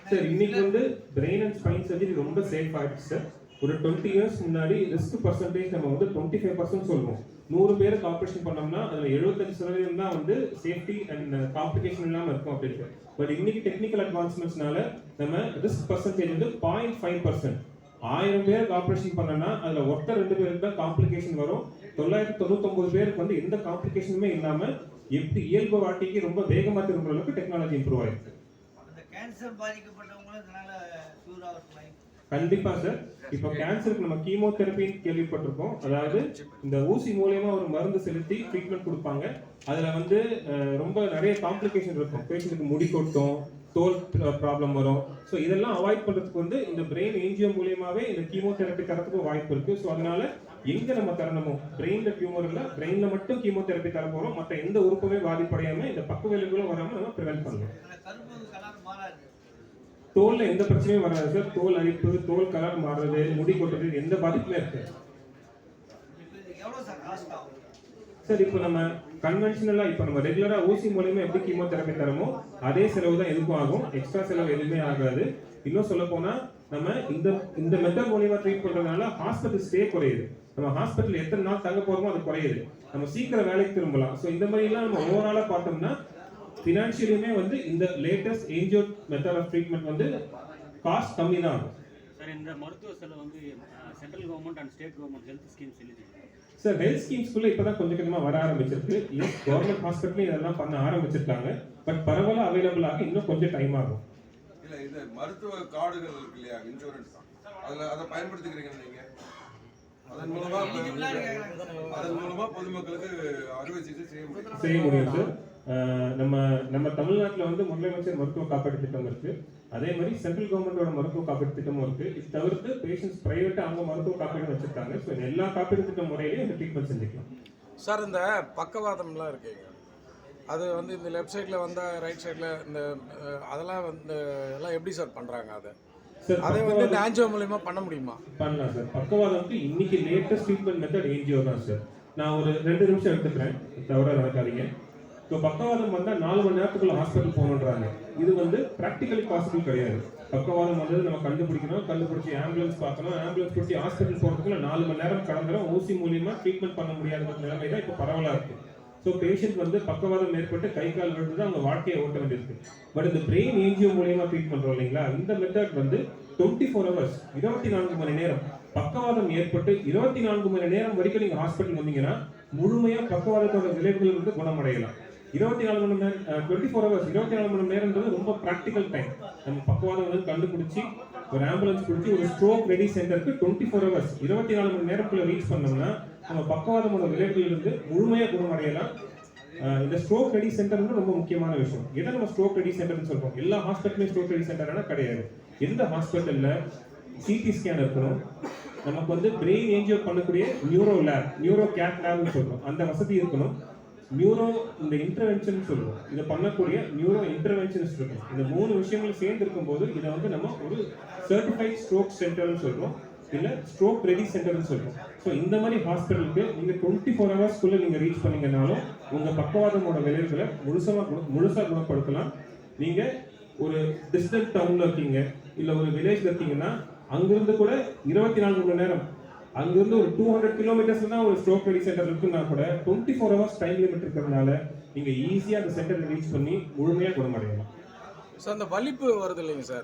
Sir இன்னைக்கு வந்து brain and spine surgery ரொம்ப சேஃப் ஆயிடுச்சு சார் ஒரு டுவெண்ட்டி இயர்ஸ் முன்னாடி ரிஸ்க் பர்சன்டேஜ் நம்ம வந்து டுவெண்ட்டி ஃபைவ் பர்சன்ட் சொல்லுவோம். நூறு பேருக்கு ஆப்ரேஷன் பண்ணோம்னா அதுல எழுபத்தஞ்சு சதவீதம் தான் வந்து சேஃப்டி அண்ட் காம்ப்ளிகேஷன் இல்லாமல் இருக்கும் அப்படின்னு பட் இன்னைக்கு டெக்னிக்கல் அட்வான்ஸ்மெண்ட்ஸ்னால நம்ம ரிஸ்க் பர்சன்டேஜ் வந்து பாயிண்ட் ஃபைவ் பர்சன்ட் ஆயிரம் பேருக்கு ஆப்ரேஷன் பண்ணனா அதுல ஒருத்தர் ரெண்டு பேருக்கு தான் காம்ப்ளிகேஷன் வரும். தொள்ளாயிரத்தி தொண்ணூத்தொம்பது பேருக்கு வந்து எந்த காம்ப்ளிகேஷனுமே இல்லாம எப்படி இயல்பு வாழ்க்கைக்கு ரொம்ப வேகமாக திரும்புற அளவுக்கு டெக்னாலஜி இம்ப்ரூவ் ஆயிருக்கு. அந்த கேன்சர் பாதிக்கப்பட்டவங்களும் இதனால கியூர் ஆகிறதுக்கு வாய்ப்பு கண்டிப்பா சார். இப்போ கேன்சருக்கு நம்ம கீமோதெரபின்னு கேள்விப்பட்டிருக்கோம். அதாவது இந்த ஊசி மூலியமா ஒரு மருந்து செலுத்தி ட்ரீட்மெண்ட் கொடுப்பாங்க. அதுல வந்து ரொம்ப நிறைய காம்ப்ளிகேஷன் இருக்கும். பேஷண்ட்டுக்கு முடி கொட்டும் தோல் ப்ராப்ளம் வரும். ஸோ இதெல்லாம் அவாய்ட் பண்றதுக்கு வந்து இந்த பிரெயின் ஏஞ்சியோ மூலியமாவே இந்த கீமோதெரப்பி தரத்துக்கு வாய்ப்பு இருக்கு. ஸோ அதனால எங்க நம்ம தரணுமோ? பிரெயின்ல டியூமர் இல்ல பிரெயின்ல மட்டும் கீமோதெரப்பி தர போறோம் மற்ற எந்த உறுப்புமே பாதிப்படையாம இந்த பக்க விளைவுகளும் வராம நம்ம ப்ரிவென்ட் பண்ணலாம் அந்த கருப்பு கலர் மாறாது தோல்ல எந்த பிரச்சனையும் வராது சார். தோல் அரிப்பு தோல் கலர் மாறுறது முடி கொட்டுறது எந்த பாதிப்புமே இருக்காது சார் இப்போ நம்ம கன்வென்ஷனலா இப்போ நம்ம ரெகுலரா ஊசி மூலியமாக எப்படி திறமை தரமோ அதே செலவு தான் எதுக்கும் ஆகும். எக்ஸ்ட்ரா செலவு எதுவுமே ஆகாது. இன்னும் சொல்ல போனா நம்ம இந்த இந்த மெத்தட் மூலியமாக ட்ரீட் பண்றதுனால ஹாஸ்பிட்டல் ஸ்டே குறையுது. நம்ம ஹாஸ்பிட்டல் எத்தனை நாள் தங்க போறோமோ அது குறையுது. நம்ம சீக்கிரம் வேலைக்கு திரும்பலாம். ஸோ இந்த மாதிரி எல்லாம் நம்ம ஓவராலா பார்த்தோம்னா ஃபினான்ஷியலியுமே வந்து இந்த latest angio method of treatment வந்து காஸ்ட் கம்மி தான் ஆகும் சார் இந்த மருத்துவ செலவு வந்து central government and state government health schemes எழுதி சார் ஹெல்த் ஸ்கீம்ஸ்குள்ள இப்பதான் கொஞ்சம் கொஞ்சமா வர ஆரம்பிச்சிருக்கு. எஸ் கவர்மெண்ட் ஹாஸ்பிட்டல் இதெல்லாம் பண்ண ஆரம்பிச்சிருக்காங்க. பட் பரவலா அவைலபிள் ஆக இன்னும் கொஞ்சம் டைம் ஆகும். இல்ல இது மருத்துவ கார்டுகள் இருக்கு இல்லையா இன்சூரன்ஸ் அதுல அதை பயன்படுத்திக்கிறீங்க நீங்க? அதன் மூலமா Eligible ஆ இருக்காங்க. அதன் மூலமா பொதுமக்களுக்கு அறுவை சிகிச்சை செய்ய முடியும். செய்ய முடியும் சார். நம்ம நம்ம தமிழ்நாட்டில் வந்து முதலமைச்சர் மருத்துவ காப்பீடு திட்டம் இருக்கு. அதே மாதிரி சென்ட்ரல் கவர்மெண்டோட மருத்துவ காப்பீடு திட்டமும் இருக்கு. இது தவிர்த்து பேஷண்ட்ஸ் பிரைவேட்டா அவங்க மருத்துவ காப்பீடு வச்சிருக்காங்க. ஸோ எல்லா காப்பீடு திட்டம் முறையிலையும் இந்த ட்ரீட்மெண்ட் செஞ்சுக்கலாம். சார் இந்த பக்கவாதம்லாம் இருக்குங்க அது வந்து இந்த லெஃப்ட் சைடில் வந்தால் ரைட் சைடில் இந்த அதெல்லாம் வந்து எல்லாம் எப்படி சார் பண்ணுறாங்க அதை? அதை வந்து இந்த பக்கவாதம் ஆன்ஜியோ மூலியமா பண்ண முடியுமா? பண்ணலாம் சார். பக்கவாதம்க்கு இன்னைக்கு லேட்டஸ்ட் ட்ரீட்மெண்ட் மெத்தட் ஏஞ்சியோ தான் சார். நான் ஒரு ரெண்டு நிமிஷம் எடுத்துக்கிறேன். தவிர நடக்காதீங்க. இப்போ பக்கவாதம் வந்தால் நாலு மணி நேரத்துக்குள்ள ஹாஸ்பிட்டல் போகணுன்றாங்க இது வந்து ப்ராக்டிக்கலி பாசிபிள் கிடையாது. பக்கவாதம் வந்தது நம்ம கண்டுபிடிக்கணும். கண்டுபிடிச்சி ஆம்புலன்ஸ் பார்க்கணும். ஆம்புலன்ஸ் பிடிச்சி ஹாஸ்பிட்டல் போகிறதுக்குள்ள நாலு மணி நேரம் கடந்துடும் ஊசி மூலியமாக ட்ரீட்மெண்ட் பண்ண முடியாத நிலைமை தான் இப்போ பரவலாக இருக்குது ஸோ பேஷண்ட் வந்து பக்கவாதம் ஏற்பட்டு கை கால் விழுந்து அவங்க வாழ்க்கையை ஓட்ட வேண்டியிருக்கு. பட் இந்த பிரெயின் ஏஞ்சியோ மூலியமாக ட்ரீட் பண்ணுறோம் இல்லைங்களா? இந்த மெத்தட் வந்து டுவெண்ட்டி ஃபோர் ஹவர்ஸ் இருபத்தி நான்கு மணி நேரம். பக்கவாதம் ஏற்பட்டு இருபத்தி நான்கு மணி நேரம் வரைக்கும் நீங்கள் ஹாஸ்பிட்டல் வந்தீங்கன்னா முழுமையாக பக்கவாதத்தோட விளைவுகள் வந்து குணமடையலாம். இருபத்தி நாலு மணி நேரம் டுவெண்ட்டி ஃபோர் ஹவர்ஸ் இருபத்தி நாலு மணி நேரம்ன்றது ரொம்ப ப்ராக்டிக்கல் டைம் நம்ம பக்கவாதம் வந்து கண்டுபிடிச்சி ஒரு ஆம்புலன்ஸ் பிடிச்சி ஒரு ஸ்ட்ரோக் ரெடி சென்டருக்கு டுவெண்ட்டி ஃபோர் ஹவர்ஸ் இருபத்தி நாலு மணி நேரத்துக்குள்ள ரீச் பண்ணோம்னா நம்ம பக்கவாதமோட விளைவுகள் இருந்து முழுமையாக குணமடையலாம் இந்த ஸ்ட்ரோக் ரெடி சென்டர் வந்து ரொம்ப முக்கியமான விஷயம். எதை நம்ம ஸ்ட்ரோக் ரெடி சென்டர்னு சொல்றோம்? எல்லா ஹாஸ்பிட்டலையும் ஸ்ட்ரோக் ரெடி சென்டர்னா கிடையாது. எந்த ஹாஸ்பிட்டல்ல சிடி ஸ்கேன் இருக்கணும்? நமக்கு வந்து பிரெயின் ஏஞ்சியோ பண்ணக்கூடிய நியூரோ லேப் நியூரோ கேட் லேப்னு சொல்றோம். அந்த வசதி இருக்கணும். நியூரோ இந்த இன்டர்வென்ஷன் சொல்லுவோம். இதை பண்ணக்கூடிய நியூரோ இன்டர்வென்ஷன்ஸ் இருக்கும். இந்த மூணு விஷயங்கள் சேர்ந்து இருக்கும்போது இதை வந்து நம்ம ஒரு சர்டிஃபைட் ஸ்ட்ரோக் சென்டர்னு சொல்கிறோம் இல்லை ஸ்ட்ரோக் ரெடி சென்டர்னு சொல்லுவோம் ஸோ இந்த மாதிரி ஹாஸ்பிட்டலுக்கு நீங்கள் டுவெண்ட்டி ஃபோர் ஹவர்ஸ்க்குள்ளே நீங்கள் ரீச் பண்ணீங்கனாலும் உங்கள் பக்கவாதமோட விளைவுகளை முழுசாக குண- முழுசாக குணப்படுத்தலாம். நீங்கள் ஒரு டிஸ்டன்ட் டவுனில் இருக்கீங்க இல்லை ஒரு வில்லேஜில் இருக்கீங்கன்னா அங்கிருந்து கூட இருபத்தி நாலு மணி நேரம் அங்கிருந்து ஒரு டூ ஹண்ட்ரட் கிலோமீட்டர்ஸ் தான் ஒரு ஸ்ட்ரோக் ரெடி சென்டர் இருக்குன்னா கூட twenty four hours time limit இருக்கிறதுனால நீங்க ஈஸியா அந்த சென்டரை ரீச் பண்ணி முழுமையா குணமடையலாம். சார் அந்த வலிப்பு வருது இல்லைங்க சார்?